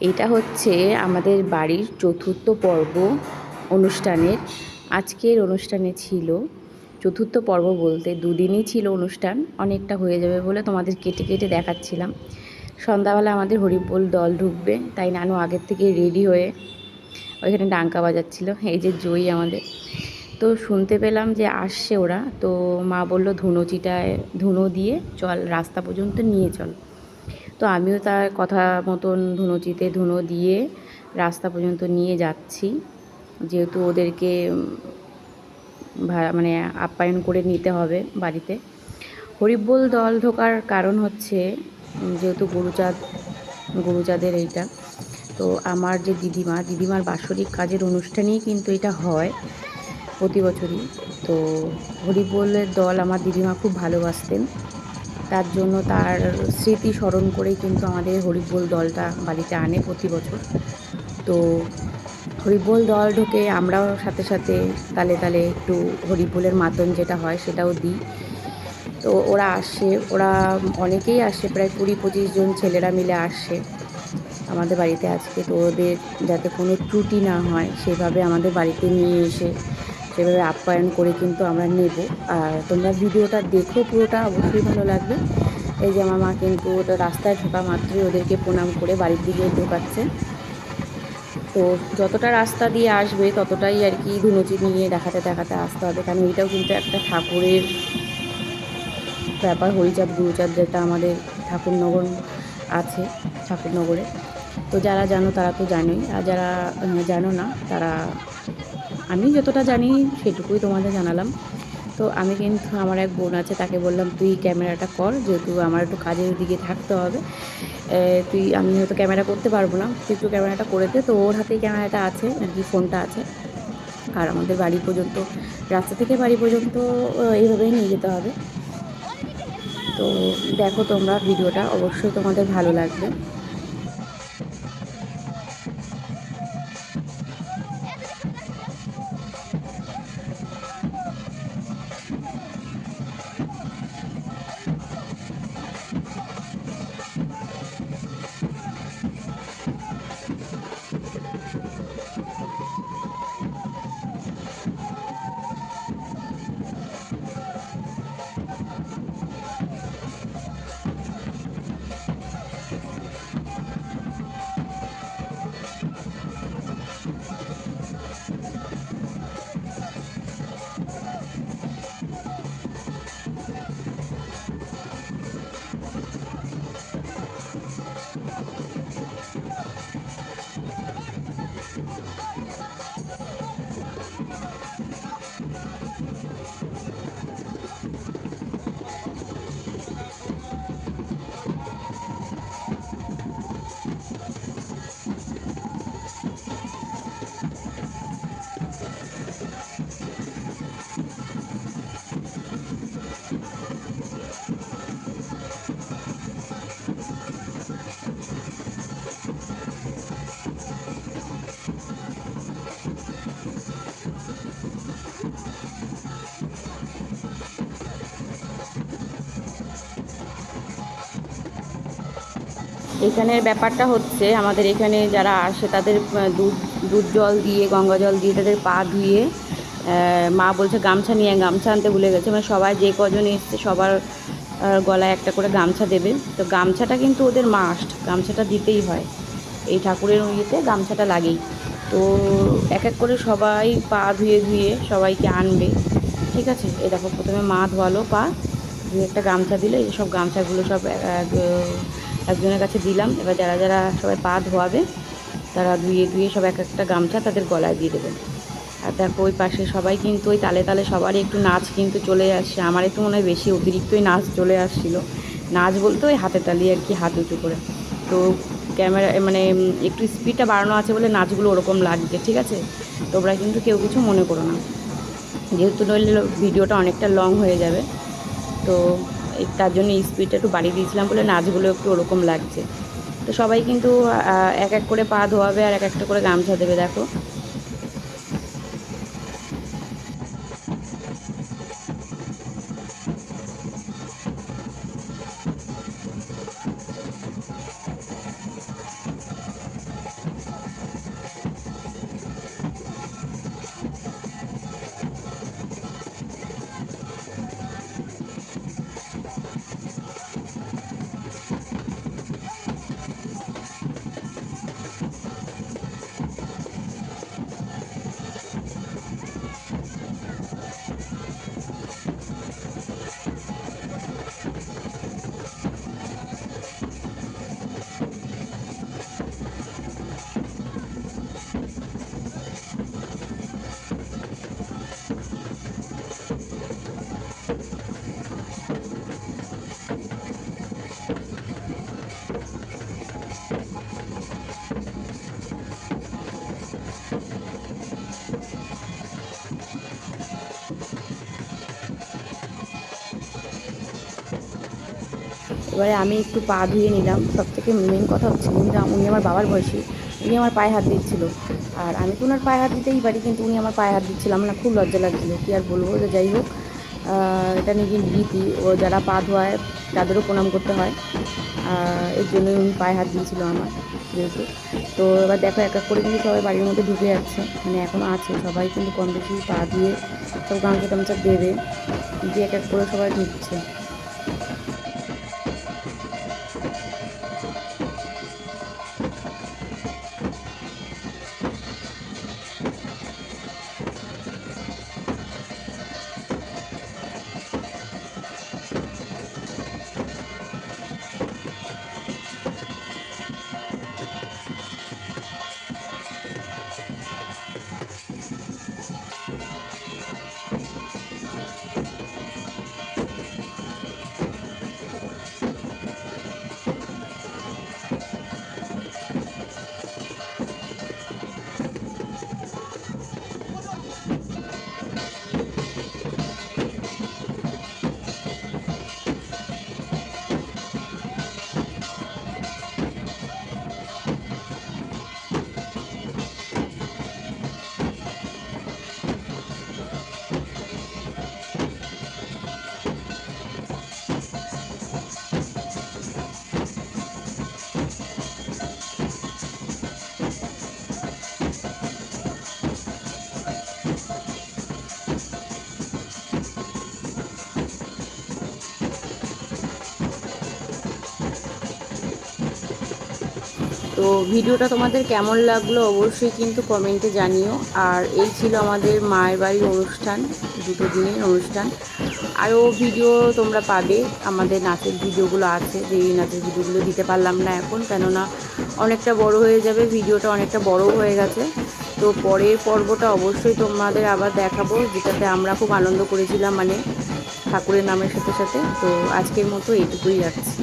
এটা হচ্ছে আমাদের বাড়ির চতুর্থ পর্ব অনুষ্ঠানের, আজকের অনুষ্ঠানে ছিল। চতুর্থ পর্ব বলতে দুদিনই ছিল অনুষ্ঠান, অনেকটা হয়ে যাবে বলে তোমাদের কেটে কেটে দেখাচ্ছিলাম। সন্ধ্যাবেলা আমাদের হরিবোল দল ঢুকবে, তাই নানু আগের থেকে রেডি হয়ে ওইখানে ডাঙ্কা বাজাচ্ছিল, এই যে জয়ী আমাদের। তো শুনতে পেলাম যে আসছে ওরা, তো মা বলল ধুনো চিটায়, ধুনো দিয়ে চল, রাস্তা পর্যন্ত নিয়ে চল। তো আমিও তার কথা মতন ধুনোচিতে ধুনো দিয়ে রাস্তা পর্যন্ত নিয়ে যাচ্ছি। যেহেতু ওদেরকে মানে আপ্যায়ন করে নিতে হবে বাড়িতে। হরিবোল দল ঢোকার কারণ হচ্ছে যেহেতু গরুচাঁদ গরুচাঁদের এইটা, তো আমার যে দিদিমা, দিদিমার বাৎসরিক কাজের অনুষ্ঠানেই কিন্তু এটা হয় প্রতি বছরই। তো হরিবোলের দল আমার দিদিমা খুব ভালোবাসতেন। তার জন্য তার স্মৃতি স্মরণ করেই কিন্তু আমাদের হরিবোল দলটা বাড়িতে আনে প্রতি বছর। তো হরিবোল দল ঢুকে আমরাও সাথে সাথে তালে তালে একটু হরিবোলের মাতন যেটা হয় সেটাও দিই। তো ওরা আসে, ওরা অনেকেই আসে, প্রায় কুড়ি পঁচিশ জন ছেলেরা মিলে আসে আমাদের বাড়িতে আজকে। তো ওদের যাতে কোনো ত্রুটি না হয়, সেভাবে আমাদের বাড়িতে নিয়ে এসে সেভাবে আপ্যায়ন করে কিন্তু আমরা নেব। আর তোমরা ভিডিওটা দেখো, পুরোটা অবশ্যই ভালো লাগবে। এই যে আমার মা কিন্তু ওটা রাস্তায় ঢোকা মাত্রই ওদেরকে প্রণাম করে বাড়ির দিকে ঢোকাচ্ছে। তো যতটা রাস্তা দিয়ে আসবে ততটাই আর কি ধুনুচি নিয়ে দেখাতে দেখাতে আসতে হবে। কারণ এটাও কিন্তু একটা ঠাকুরের ব্যাপার, হরিচাঁদ, গুরুচাঁদ যেটা আমাদের ঠাকুরনগর আছে, ঠাকুরনগরে। তো যারা জানো তারা তো জানোই, আর যারা জানো না তারা, আমি যতটা জানি সেটুকুই তোমাদের জানালাম। তো আমি কিন্তু, আমার এক বোন আছে, তাকে বললাম, তুই ক্যামেরাটা কর, যেহেতু আমার একটু কাজের দিকে থাকতে হবে। তুই, আমি হয়তো ক্যামেরা করতে পারব না। তুই একটু ক্যামেরাটা করে দে। তো ওর হাতেই ক্যামেরাটা আছে, আর কি ফোনটা আছে। আর আমাদের বাড়ি পর্যন্ত, রাস্তা থেকে বাড়ি পর্যন্ত এইভাবেই নিয়ে যেতে হবে। তো দেখো তোমরা, ভিডিওটা অবশ্যই তোমাদের ভালো লাগবে। এখানের ব্যাপারটা হচ্ছে, আমাদের এখানে যারা আসে তাদের দুধ দুধ জল দিয়ে, গঙ্গা জল দিয়ে তাদের পা ধুয়ে মা বলছে গামছা নিয়ে গামছা আনতে ভুলে গেছে। মানে সবাই যে কজন এসছে সবার গলায় একটা করে গামছা দেবে। তো গামছাটা কিন্তু ওদের মাস্ট গামছাটা দিতেই হয়। এই ঠাকুরের ইয়েতে গামছাটা লাগেই। তো এক এক করে সবাই পা ধুয়ে ধুয়ে সবাইকে আনবে। ঠিক আছে? এ দেখো, প্রথমে মা ধোয়ালো পা, ধুয়ে একটা গামছা দিলে। এই সব গামছাগুলো সব একজনের কাছে দিলাম। এবার যারা যারা সবাই পা ধোয়াবে, তারা ধুয়ে ধুয়ে সব এক একটা গামছা তাদের গলায় দিয়ে দেবেন আর দেখো ওই পাশে সবাই কিন্তু ওই তালে তালে সবারই একটু নাচ কিন্তু চলে আসছে। আমার একটু মনে হয় বেশি অতিরিক্তই নাচ চলে আসছিল। নাচ বলতে ওই হাতে তালি আর কি, হাত উঁচু করে। তো ক্যামেরা মানে একটু স্পিডটা বাড়ানো আছে বলে নাচগুলো ওরকম লাগছে, ঠিক আছে? তোমরা কিন্তু কেউ কিছু মনে করো না। যেহেতু নইলে ভিডিওটা অনেকটা লং হয়ে যাবে। তো তার জন্য স্পিডটা একটু বাড়িয়ে দিয়েছিলাম বলে নাচগুলো একটু ওরকম লাগছে। তো সবাই কিন্তু এক এক করে পা ধোয়াবে আর এক একটা করে গামছা দেবে, দেখো। এবারে আমি একটু পা ধুয়ে নিলাম। সব থেকে মেন কথা হচ্ছে উনি আমার বাবার বয়সী, উনি আমার পায়ে হাত দিচ্ছিল। আর আমি তো ওনার পায়ে হাত দিতেই পারি, কিন্তু উনি আমার পায়ে হাত দিচ্ছিল। আমার না খুব লজ্জা লাগছিল, কী আর বলব যে যাই হোক এটা নিজের রীতি। ও যারা পা ধোয়ায়, তাদেরও প্রণাম করতে হয়। এর জন্যই উনি পায়ে হাত দিয়েছিল আমার, যেহেতু। তো এবার দেখো, এক এক করে কিন্তু সবাই বাড়ির মধ্যে ঢুকে যাচ্ছে। মানে এখনও আছে, সবাই কিন্তু কম বেশি পা দিয়ে সব গামছা টামছা দেবে দিয়ে এক এক করে সবাই ঢুকছে। তো ভিডিওটা তোমাদের কেমন লাগল অবশ্যই কিন্তু কমেন্টে জানিও। আর এই ছিল আমাদের মায়ের বাড়ির অনুষ্ঠান, দুটো দিনের অনুষ্ঠান। আরও ভিডিও তোমরা পাবে। আমাদের নাচের ভিডিওগুলো আছে, যে এই নাচের ভিডিওগুলো দিতে পারলাম না এখন, কেননা অনেকটা বড় হয়ে যাবে, ভিডিওটা অনেকটা বড় হয়ে গেছে। তো পরের পর্বটা অবশ্যই তোমাদের আবার দেখাবো, যেটাতে আমরা খুব আনন্দ করেছিলাম মানে ঠাকুরের নামের সাথে সাথে। তো আজকের মতো এইটুকুই রাখছি।